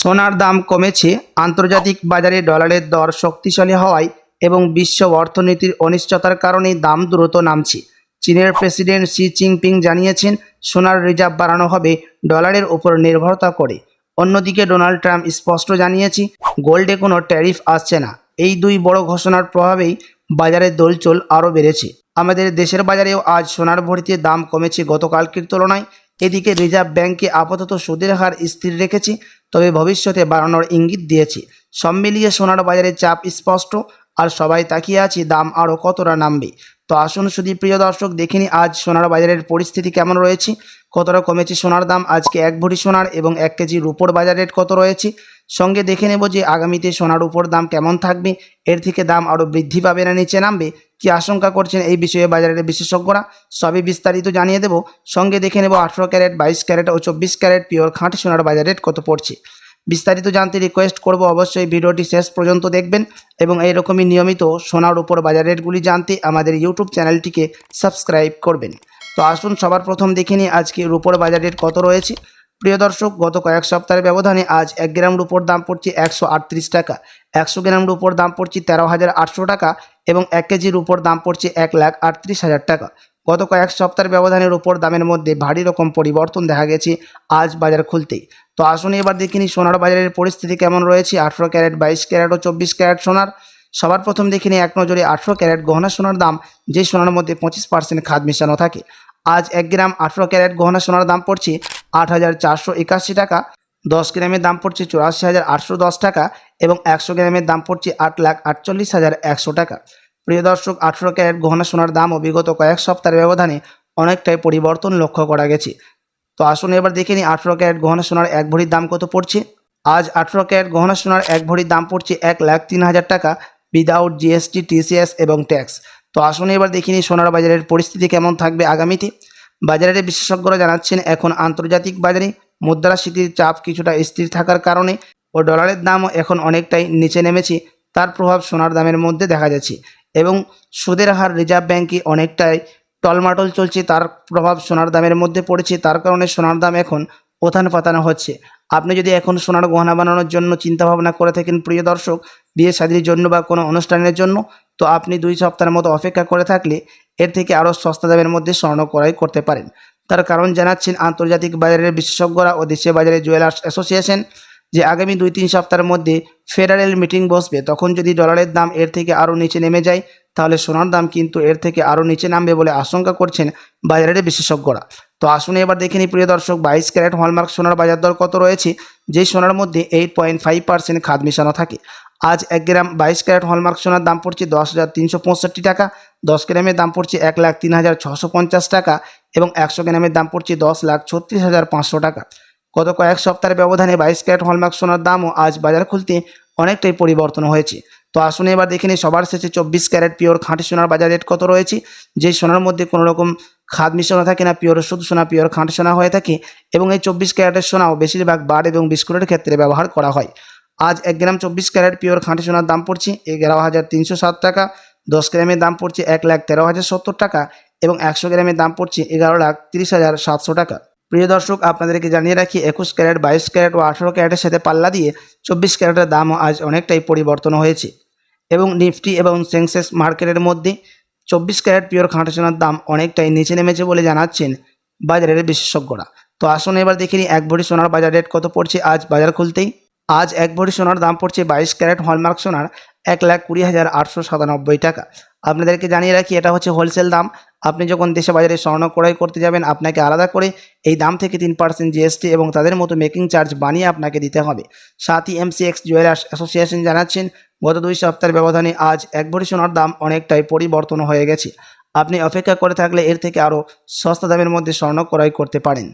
সোনার দাম কমেছে, আন্তর্জাতিক বাজারে ডলারের দর শক্তিশালী হওয়ায় এবং বিশ্ব অর্থনীতির অনিশ্চয়তার কারণে দাম দ্রুত নামছে। চীনের প্রেসিডেন্ট শি জিনপিং জানিয়েছেন, সোনার রিজার্ভ বাড়ানো হবে ডলারের উপর নির্ভরতা করে। অন্যদিকে ডোনাল্ড ট্রাম্প স্পষ্ট জানিয়েছে গোল্ডে কোনো ট্যারিফ আসছে না। এই দুই বড় ঘোষণার প্রভাবেই বাজারের দোলচল আরও বেড়েছে। আমাদের দেশের বাজারেও আজ সোনার ভরিতে দাম কমেছে গতকালকের তুলনায় এদিকে রিজার্ভ ব্যাংকে আপাতত সুদের হার স্থির রেখেছি, তবে ভবিষ্যতে বাড়ানোর ইঙ্গিত দিয়েছি। সব মিলিয়ে সোনার বাজারে চাপ স্পষ্ট, আর সবাই তাকিয়ে আছি দাম আরও কতটা নামবে। তো আসুন শুধু প্রিয় দর্শক দেখিনি আজ সোনার বাজারের পরিস্থিতি কেমন রয়েছে। কতটা কমেছে সোনার দাম? আজকে এক ভরি সোনার এবং এক কেজি রুপোর বাজার রেট কত রয়েছে? সঙ্গে দেখে নেব যে আগামীতে সোনার উপর দাম কেমন থাকবে। এর থেকে দাম আরও বৃদ্ধি পাবে না নিচে নামবে। কি আশঙ্কা করছেন এই বিষয়ে বাজারের বিশেষজ্ঞরা? সবই বিস্তারিত জানিয়ে দেব। সঙ্গে দেখে নেব আঠেরো ক্যারেট, বাইশ ক্যারেট ও চব্বিশ ক্যারেট পিওর খাঁটি সোনার বাজার রেট কত পড়ছে। বিস্তারিত জানতে রিকোয়েস্ট করব অবশ্যই ভিডিওটি শেষ পর্যন্ত দেখবেন এবং এইরকমই নিয়মিত সোনার উপর বাজার রেটগুলি জানতে আমাদের ইউটিউব চ্যানেলটিকে সাবস্ক্রাইব করবেন। তো আসুন সবার প্রথম দেখে নিই আজকে রুপোর বাজার রেট কত রয়েছে। প্রিয় দর্শক, গত কয়েক সপ্তাহের ব্যবধানে আজ এক গ্রাম রুপোর দাম পড়ছে একশো আটত্রিশ টাকা, একশো গ্রাম রুপোর দাম পড়ছে তেরো হাজার আটশো টাকা এবং এক কেজির উপর দাম পড়ছে এক লাখ আটত্রিশ হাজার টাকা। গত কয়েক সপ্তাহের ব্যবধানে উপর দামের মধ্যে ভারী রকম পরিবর্তন দেখা গেছে আজ বাজার খুলতেই। তো আসুন এবার দেখিনি সোনার বাজারের পরিস্থিতি কেমন রয়েছে, আঠেরো ক্যারেট, বাইশ ক্যারেট ও চব্বিশ ক্যারেট সোনার। সবার প্রথম দেখে দেখিনি এক নজরে আঠেরো ক্যারেট গহনা সোনার দাম, যে সোনার মধ্যে পঁচিশ পার্সেন্ট খাদ মেশানো থাকে। আজ এক গ্রাম আঠেরো ক্যারেট গহনা সোনার দাম পড়ছে আট হাজার চারশো একাশি টাকা, দশ গ্রামের দাম পড়ছে চুরাশি হাজার আটশো দশ টাকা এবং একশো গ্রামের দাম পড়ছে আট লাখ আটচল্লিশ হাজার একশো টাকা। প্রিয় দর্শক, আঠেরো ক্যারেট গহনা সোনার দামও বিগত কয়েক সপ্তাহের ব্যবধানে অনেকটাই পরিবর্তন লক্ষ্য করা গেছে। তো আসুন এবার দেখে নিই আঠেরো ক্যারেট গহনা সোনার এক ভরির দাম কত পড়ছে। আজ আঠেরো ক্যারেট গহনা সোনার এক ভরির দাম পড়ছে এক লাখ তিন হাজার টাকা উইদাউট জিএসটি টিসিএস এবং ট্যাক্স তো আসুন এবার দেখে নিই সোনার বাজারের পরিস্থিতি কেমন থাকবে আগামীতে। বাজারের বিশেষজ্ঞরা জানাচ্ছেন, এখন আন্তর্জাতিক বাজারে মুদ্রাস্ফীতির চাপ কিছুটা স্থির থাকার কারণে ও ডলারের দামও এখন অনেকটাই নিচে নেমেছে। তার প্রভাব সোনার দামের মধ্যে দেখা যাচ্ছে এবং সুদের হার রিজার্ভ ব্যাঙ্কে অনেকটাই টলমাটল চলছে। তার প্রভাব সোনার দামের মধ্যে পড়েছে। তার কারণে সোনার দাম এখন ওথান পাতানো হচ্ছে। আপনি যদি এখন সোনার গহনা বানানোর জন্য চিন্তাভাবনা করে থাকেন, প্রিয় দর্শক বিয়ে শাদির জন্য বা কোনো অনুষ্ঠানের জন্য, তো আপনি দুই সপ্তাহের মতো অপেক্ষা করে থাকলে এর থেকে আরও সস্তা দামের মধ্যে স্বর্ণ ক্রয় করতে পারেন। তার কারণ জানাচ্ছেন আন্তর্জাতিক বাজারের বিশেষজ্ঞরা ও দেশীয় বাজারের জুয়েলার্স অ্যাসোসিয়েশন যে আগামী দুই তিন সপ্তাহের মধ্যে ফেডারেল মিটিং বসবে, তখন যদি ডলারের দাম এর থেকে আরও নিচে নেমে যায়, তাহলে সোনার দাম কিন্তু এর থেকে আরও নিচে নামবে বলে আশঙ্কা করছেন বাজারের বিশেষজ্ঞরা। তো আসুন এবার দেখে নিই, প্রিয় দর্শক, বাইশ ক্যারেট হলমার্ক সোনার বাজার দর কত রয়েছে? যেই সোনার মধ্যে এইট পয়েন্ট ফাইভ পার্সেন্ট খাদ মেশানো থাকে। আজ এক গ্রাম বাইশ ক্যারেট হলমার্ক সোনার দাম পড়ছে দশ হাজার তিনশো পঁয়ষট্টি টাকা, দশ গ্রামের দাম পড়ছে এক লাখ তিন হাজার ছশো পঞ্চাশ টাকা এবং একশো গ্রামের দাম পড়ছে দশ লাখ ছত্রিশ হাজার পাঁচশো টাকা। গত কয়েক সপ্তাহের ব্যবধানে বাইশ ক্যারেট হলমার্ক সোনার দামও আজ বাজার খুলতে অনেকটাই পরিবর্তন হয়েছে। তো আসুন এবার দেখে নিই, সবার শেষে চব্বিশ ক্যারেট পিওর খাঁটি সোনার বাজার রেট কত রয়েছে? যে সোনার মধ্যে কোনো রকম খাদ মিশানো থাকে না, পিওর শুধু সোনা, পিওর খাঁট সোনা হয়ে থাকে এবং এই চব্বিশ ক্যারেটের সোনাও বেশিরভাগ বার এবং বিস্কুটের ক্ষেত্রে ব্যবহার করা হয়। আজ এক গ্রাম চব্বিশ ক্যারেট পিওর খাঁটি সোনার দাম পড়ছে এগারো হাজার তিনশো সাত টাকা, দশ গ্রামের দাম পড়ছে এক লাখ তেরো হাজার সত্তর টাকা এবং একশো গ্রামের দাম পড়ছে এগারো লাখ তিরিশ হাজার সাতশো টাকা। প্রিয় দর্শক, আপনাদেরকে জানিয়ে রাখি, একুশ ক্যারেট, বাইশ ক্যারেট ও আঠেরো ক্যারেটের সাথে পাল্লা দিয়ে চব্বিশ ক্যারেটের দামও আজ অনেকটাই পরিবর্তন হয়েছে। এবং নিফটি এবং সেন্সেক্স মার্কেটের মধ্যে চব্বিশ ক্যারেট পিওর খাঁটা সোনার দাম অনেকটাই নিচে নেমেছে বলে জানাচ্ছেন বাজারের বিশেষজ্ঞরা। তো আসুন এবার দেখে নিই এক ভরি সোনার বাজার রেট কত পড়ছে আজ বাজার খুলতেই। আজ এক ভরি সোনার দাম পড়ছে বাইশ ক্যারেট হলমার্ক সোনার এক লাখ কুড়ি হাজার আটশো সাতানব্বই টাকা। আপনাদেরকে জানিয়ে রাখি, এটা হচ্ছে হোলসেল দাম। আপনি যখন দেশে বাজারে স্বর্ণ ক্রয় করতে যাবেন, আপনাকে আলাদা করে এই দাম থেকে তিন পার্সেন্ট জিএসটি এবং তাদের মতো মেকিং চার্জ বানিয়ে আপনাকে দিতে হবে। সাথী এমসিএক্স জুয়েলার্স অ্যাসোসিয়েশন জানাচ্ছেন, গত দুই সপ্তাহের ব্যবধানে আজ এক ভরি সোনার দাম অনেকটাই পরিবর্তন হয়ে গেছে। আপনি অপেক্ষা করে থাকলে এর থেকে আরও সস্তা দামের মধ্যে স্বর্ণ ক্রয় করতে পারেন।